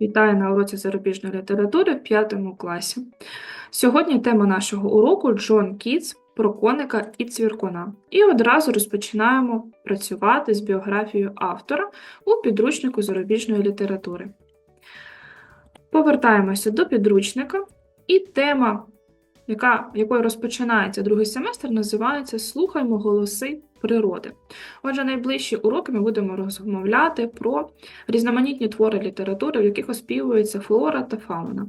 Вітаю на уроці зарубіжної літератури в 5 класі. Сьогодні тема нашого уроку Джон Кітс про коника і цвіркуна. І одразу розпочинаємо працювати з біографією автора у підручнику зарубіжної літератури. Повертаємося до підручника, і тема, яка, якою розпочинається другий семестр, називається Слухаймо голоси природи. Отже, найближчі уроки ми будемо розмовляти про різноманітні твори літератури, в яких оспівується флора та фауна.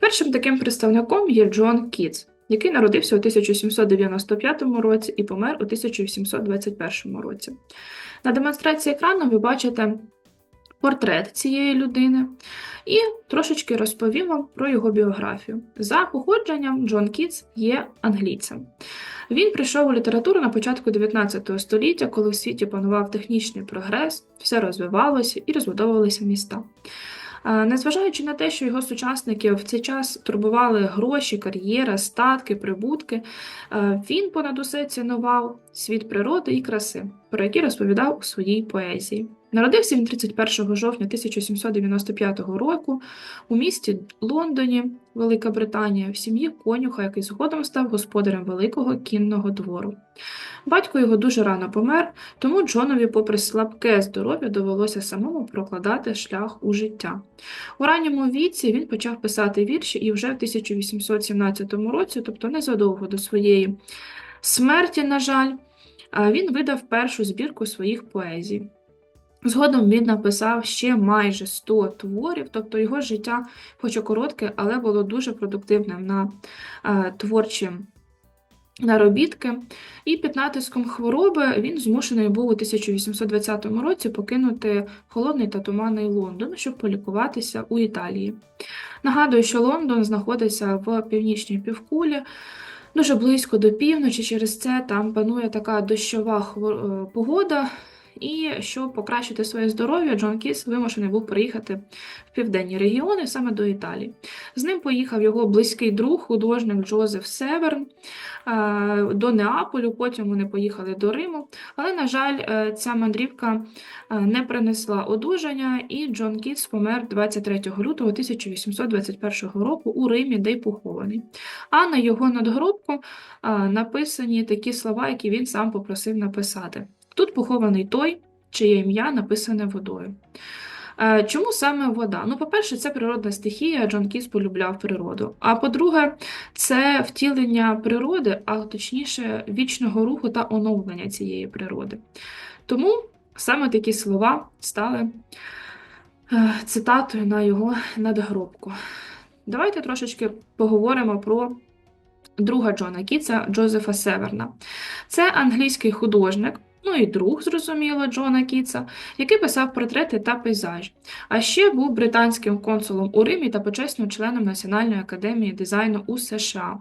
Першим таким представником є Джон Кітс, який народився у 1795 році і помер у 1821 році. На демонстрації екрану ви бачите портрет цієї людини і трошечки розповім вам про його біографію. За походженням, Джон Кітс є англійцем. Він прийшов у літературу на початку 19 століття, коли в світі панував технічний прогрес, все розвивалося і розбудовувалися міста. Незважаючи на те, що його сучасники в цей час турбували гроші, кар'єра, статки, прибутки, він понад усе цінував світ природи і краси, про які розповідав у своїй поезії. Народився він 31 жовтня 1795 року у місті Лондоні, Велика Британія, в сім'ї конюха, який згодом став господарем великого кінного двору. Батько його дуже рано помер, тому Джонові, попри слабке здоров'я, довелося самому прокладати шлях у життя. У ранньому віці він почав писати вірші і вже в 1817 році, тобто незадовго до своєї смерті, на жаль, він видав першу збірку своїх поезій. Згодом він написав ще майже 100 творів, тобто його життя, хоч і коротке, але було дуже продуктивним на е, творчі наробітки. І під натиском хвороби він змушений був у 1820 році покинути холодний та туманний Лондон, щоб полікуватися у Італії. Нагадую, що Лондон знаходиться в північній півкулі, дуже близько до півночі, через це там панує така дощова е, погода. І щоб покращити своє здоров'я, Джон Кіс вимушений був приїхати в південні регіони, саме до Італії. З ним поїхав його близький друг, художник Джозеф Северн е, до Неаполю, потім вони поїхали до Риму. Але, на жаль, е, ця мандрівка е, не принесла одужання, і Джон Кіс помер 23 лютого 1821 року у Римі, де й похований. А на його надгробку написані такі слова, які він сам попросив написати. Тут похований той, чиє ім'я написане водою. Е, Чому саме вода? Ну, по-перше, це природна стихія, Джон Кіс полюбляв природу. А по-друге, це втілення природи, а точніше, вічного руху та оновлення цієї природи. Тому саме такі слова стали е, цитатою на його надгробку. Давайте трошечки поговоримо про друга Джона Кітса Джозефа Северна. Це англійський художник, ну і друг, зрозуміло, Джона Кітса, який писав портрети та пейзажі. А ще був британським консулом у Римі та почесним членом Національної академії дизайну у США.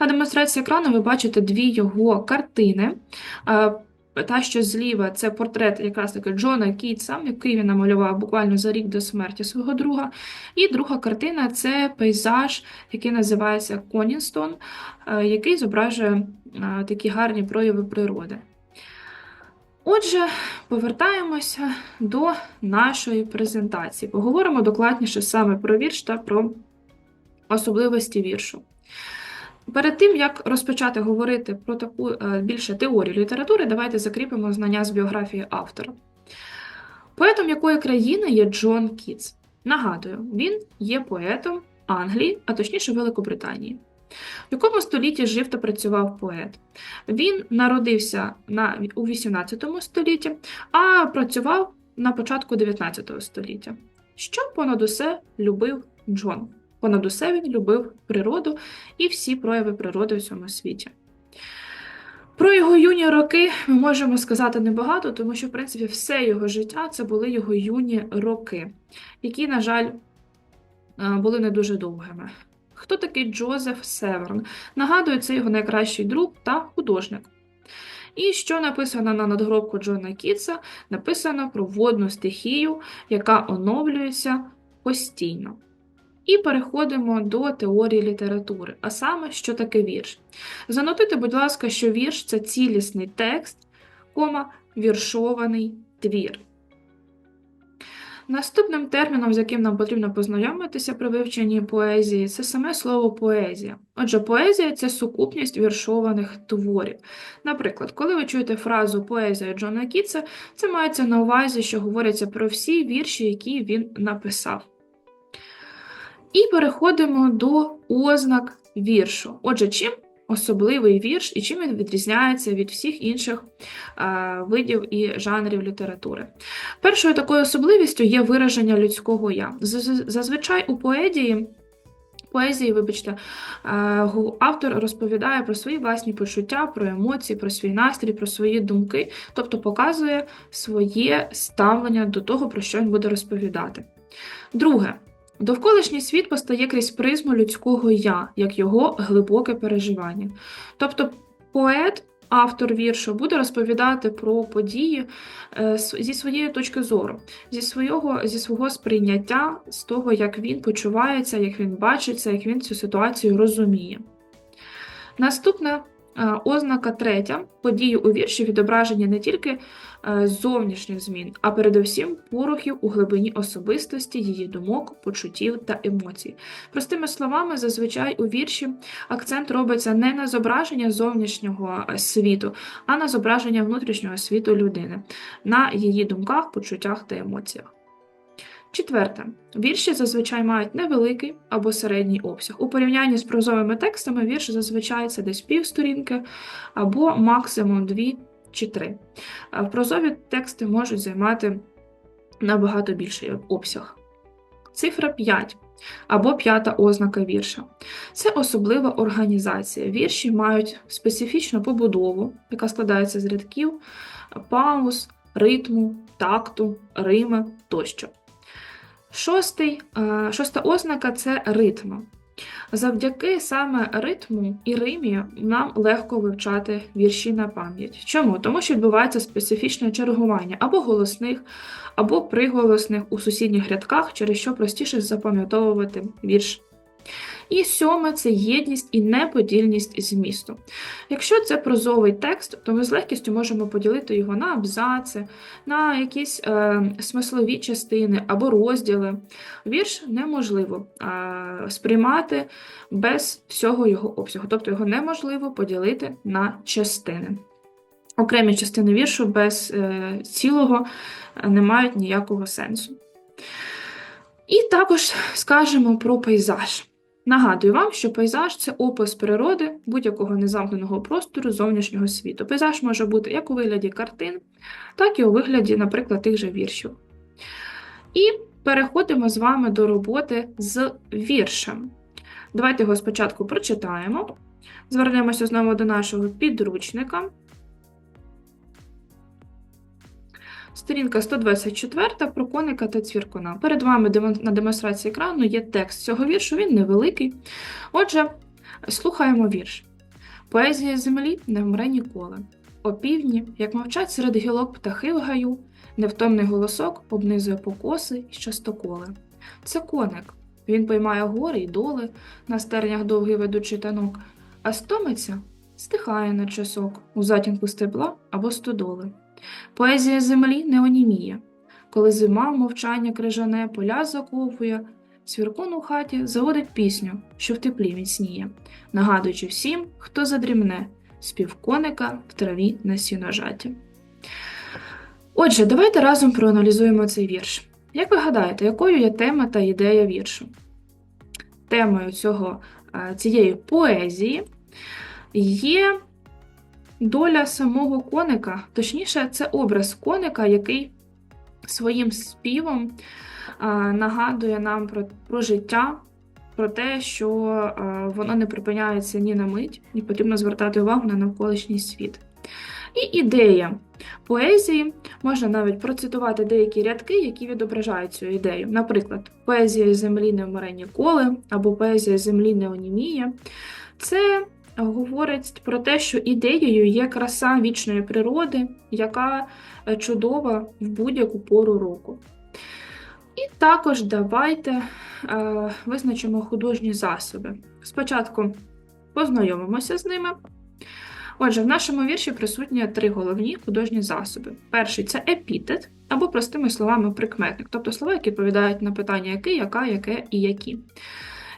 На демонстрації екрану ви бачите дві його картини. Та, що зліва, це портрет якраз таки Джона Кітса, який він намалював буквально за рік до смерті свого друга. І друга картина це пейзаж, який називається Конінстон, е, який зображує е, такі гарні прояви природи. Отже, повертаємося до нашої презентації. Поговоримо докладніше саме про вірш та про особливості віршу. Перед тим, як розпочати говорити про таку е, більше теорію літератури, давайте закріпимо знання з біографії автора. Поетом якої країни є Джон Кітс? Нагадую, він є поетом Англії, а точніше Великобританії. В якому столітті жив та працював поет? Він народився на, у 18 столітті, а працював на початку 19 століття. Що понад усе любив Джон? Понад усе він любив природу і всі прояви природи в цьому світі. Про його юні роки ми можемо сказати небагато, тому що, в принципі, все його життя це були його юні роки, які, на жаль, е, були не дуже довгими. Хто такий Джозеф Северн? Нагадую, це його найкращий друг та художник. І що написано на надгробку Джона Кітса? Написано про водну стихію, яка оновлюється постійно. І переходимо до теорії літератури, а саме, що таке вірш. Занотуйте, будь ласка, що вірш це цілісний текст, кома, віршований твір. Наступним терміном, з яким нам потрібно познайомитися при вивченні поезії, це саме слово поезія. Отже, поезія це сукупність віршованих творів. Наприклад, коли ви чуєте фразу поезія Джона Кітса, це мається на увазі, що говориться про всі вірші, які він написав. І переходимо до ознак віршу. Отже, чим особливий вірш і чим він відрізняється від всіх інших видів і жанрів літератури. Першою такою особливістю є вираження людського я. Зазвичай у поезії. Поезії, вибачте, автор розповідає про свої власні почуття, про емоції, про свій настрій, про свої думки, тобто показує своє ставлення до того, про що він буде розповідати. Друге, довколишній світ постає крізь призму людського я, як його глибоке переживання. Тобто поет, автор віршу, буде розповідати про події е, зі своєї точки зору, зі свого, зі свого сприйняття, з того, як він почувається, як він бачиться, як він цю ситуацію розуміє. Наступна ознака третя події у вірші відображення не тільки е, зовнішніх змін, а передусім порухів у глибині особистості, її думок, почуттів та емоцій. Простими словами, зазвичай у вірші акцент робиться не на зображення зовнішнього е, світу, а на зображення внутрішнього світу людини, на її думках, почуттях та емоціях. Четверте, вірші зазвичай мають невеликий або середній обсяг. У порівнянні з прозовими текстами вірш зазвичай це десь півсторінки або максимум дві чи три. А Прозові тексти можуть займати набагато більший обсяг. Цифра 5 або п'ята ознака вірша. Це особлива організація. Вірші мають специфічну побудову, яка складається з рядків, пауз, ритму, такту, рими тощо. Шостий, е, шоста ознака це ритм. Завдяки саме ритму і римі нам легко вивчати вірші на пам'ять. Чому? Тому що відбувається специфічне чергування або голосних, або приголосних у сусідніх рядках, через що простіше запам'ятовувати вірш. І сьоме це єдність і неподільність змісту. Якщо це прозовий текст, то ми з легкістю можемо поділити його на абзаци, на якісь е, смислові частини або розділи. Вірш неможливо е, сприймати без всього його обсягу, тобто його неможливо поділити на частини. Окремі частини віршу без е, цілого е, не мають ніякого сенсу. І також скажемо про пейзаж. Нагадую вам, що пейзаж це опис природи будь-якого незамкненого простору зовнішнього світу. Пейзаж може бути як у вигляді картин, так і у вигляді, наприклад, тих же віршів. І переходимо з вами до роботи з віршем. Давайте його спочатку прочитаємо. Звернемося знову до нашого підручника. Сторінка 124 про коника та цвіркуна. Перед вами на демонстрації екрану є текст цього віршу, він невеликий. Отже, слухаємо вірш. Поезія землі не вмре ніколи. О півдні, як мовчать серед гілок птахи в гаю, невтомний голосок обнизує покоси й частоколи. Це коник. Він поймає гори й доли, на стернях довгий ведучий танок, а стомиться, стихає на часок у затінку стебла або стодоли. Поезія землі не оніміє. Коли зима мовчання крижане поля заковує, свіркун у хаті заводить пісню, що в теплі міцніє, нагадуючи всім, хто задрімне, спів коника в траві на сіножаті. Отже, давайте разом проаналізуємо цей вірш. Як ви гадаєте, якою є тема та ідея віршу? Темою цього, е, цієї поезії є доля самого коника, точніше, це образ коника, який своїм співом нагадує нам про, про життя, про те, що воно не припиняється ні на мить, і потрібно звертати увагу на навколишній світ. І ідея поезії можна навіть процитувати деякі рядки, які відображають цю ідею. Наприклад, поезія землі не вмре ніколи, або поезія землі не оніміє. Це говорить про те, що ідеєю є краса вічної природи, яка е, чудова в будь-яку пору року. І також давайте е, визначимо художні засоби. Спочатку познайомимося з ними. Отже, в нашому вірші присутні три головні художні засоби. Перший це епітет, або простими словами прикметник, тобто слова, які відповідають на питання який, яка, яке і які.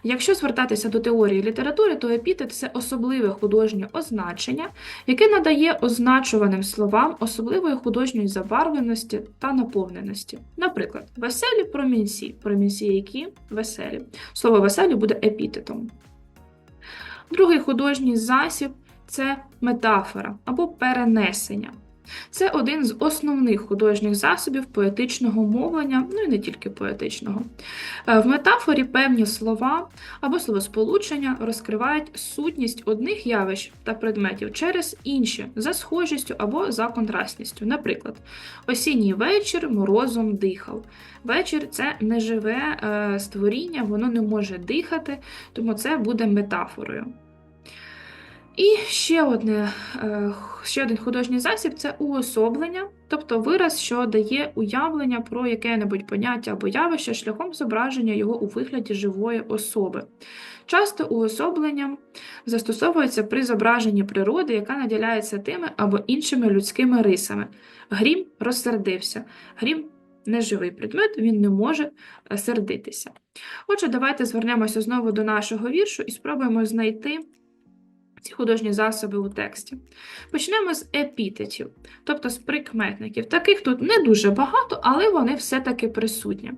Якщо звертатися до теорії літератури, то епітет це особливе художнє означення, яке надає означуваним словам особливої художньої забарвленості та наповненості. Наприклад, веселі промінці, промінці які веселі. Слово веселі буде епітетом. Другий художній засіб це метафора або перенесення. Це один з основних художніх засобів поетичного мовлення, ну і не тільки поетичного. Е, В метафорі певні слова або словосполучення розкривають сутність одних явищ та предметів через інші за схожістю або за контрастністю. Наприклад, осінній вечір морозом дихав. Вечір це неживе е, створіння, воно не може дихати, тому це буде метафорою. І ще, одне, е, ще один художній засіб це уособлення, тобто вираз, що дає уявлення про яке-небудь поняття або явище шляхом зображення його у вигляді живої особи. Часто уособленням застосовується при зображенні природи, яка наділяється тими або іншими людськими рисами. Грім розсердився. Грім неживий предмет, він не може е, сердитися. Отже, давайте звернемося знову до нашого віршу і спробуємо знайти ці художні засоби у тексті. Почнемо з епітетів, тобто з прикметників. Таких тут не дуже багато, але вони все-таки присутні.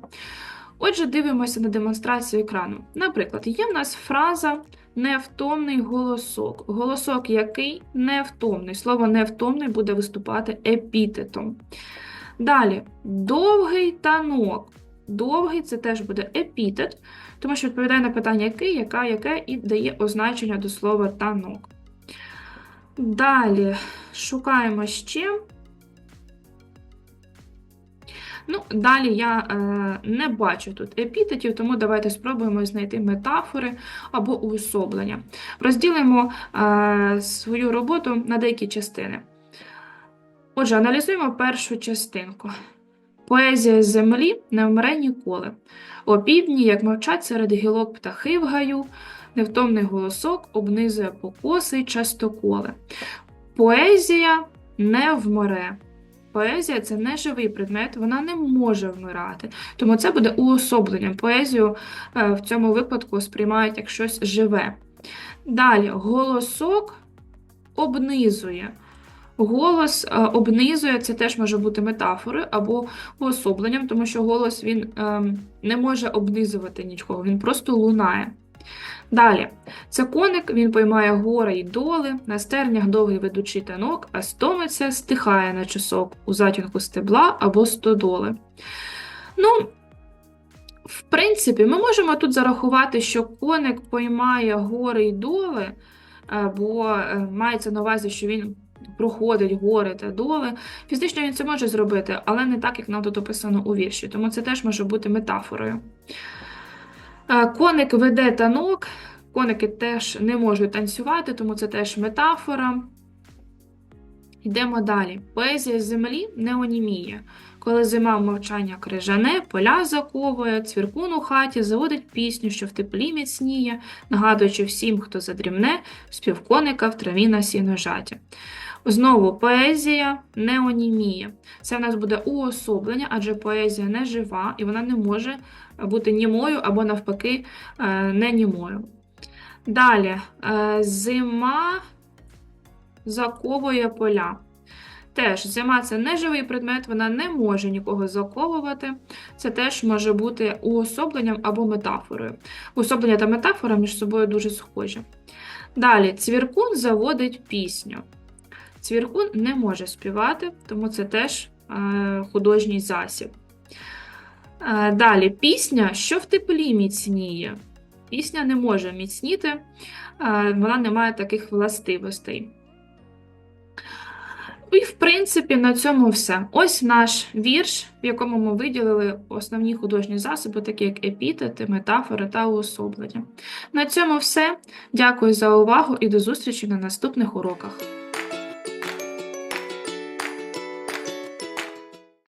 Отже, дивимося на демонстрацію екрану. Наприклад, є в нас фраза невтомний голосок. Голосок який невтомний. Слово невтомний буде виступати епітетом. Далі, довгий танок. Довгий це теж буде епітет, тому що відповідає на питання який, яка, яке, і дає означення до слова танок. Далі шукаємо ще. Ну, Далі я е, не бачу тут епітетів, тому давайте спробуємо знайти метафори або уособлення. Розділимо е, свою роботу на деякі частини. Отже, аналізуємо першу частинку. Поезія землі не вмре ніколи. О півдні, як мовчать серед гілок птахи в гаю, невтомний голосок обнизує покоси й частоколи. Поезія не вмре. Поезія це не живий предмет, вона не може вмирати. Тому це буде уособленням. Поезію е, в цьому випадку сприймають як щось живе. Далі, голосок обнизує. Голос е, обнизує, це теж може бути метафорою або уособленням, тому що голос він е, не може обнизувати нічого, він просто лунає. Далі, це коник, він поймає гори й доли, на стернях довгий ведучий танок, а стомиться, стихає на часок у затінку стебла або стодоли. Ну, в принципі, ми можемо тут зарахувати, що коник поймає гори й доли, бо е, мається на увазі, що він проходить гори та доли. Фізично він це може зробити, але не так, як нам тут описано у вірші, тому це теж може бути метафорою. Е, Коник веде танок, коники теж не можуть танцювати, тому це теж метафора. Йдемо далі. Поезія землі не оніміє. Коли зима мовчання крижане, поля заковує, цвіркун у хаті заводить пісню, що в теплі міцніє, нагадуючи всім, хто задрімне, спів коника в траві на сіножаті. Знову поезія не оніміє. Це в нас буде уособлення, адже поезія не жива і вона не може бути німою або, навпаки, е, не німою. Далі, е, зима заковує поля. Теж зима це не живий предмет, вона не може нікого заковувати. Це теж може бути уособленням або метафорою. Уособлення та метафора між собою дуже схожі. Далі, цвіркун заводить пісню. Цвіркун не може співати, тому це теж е, художній засіб. Е, далі, пісня, що в теплі міцніє. Пісня не може міцніти, е, вона не має таких властивостей. І, в принципі, на цьому все. Ось наш вірш, в якому ми виділили основні художні засоби, такі як епітети, метафори та уособлення. На цьому все. Дякую за увагу і до зустрічі на наступних уроках.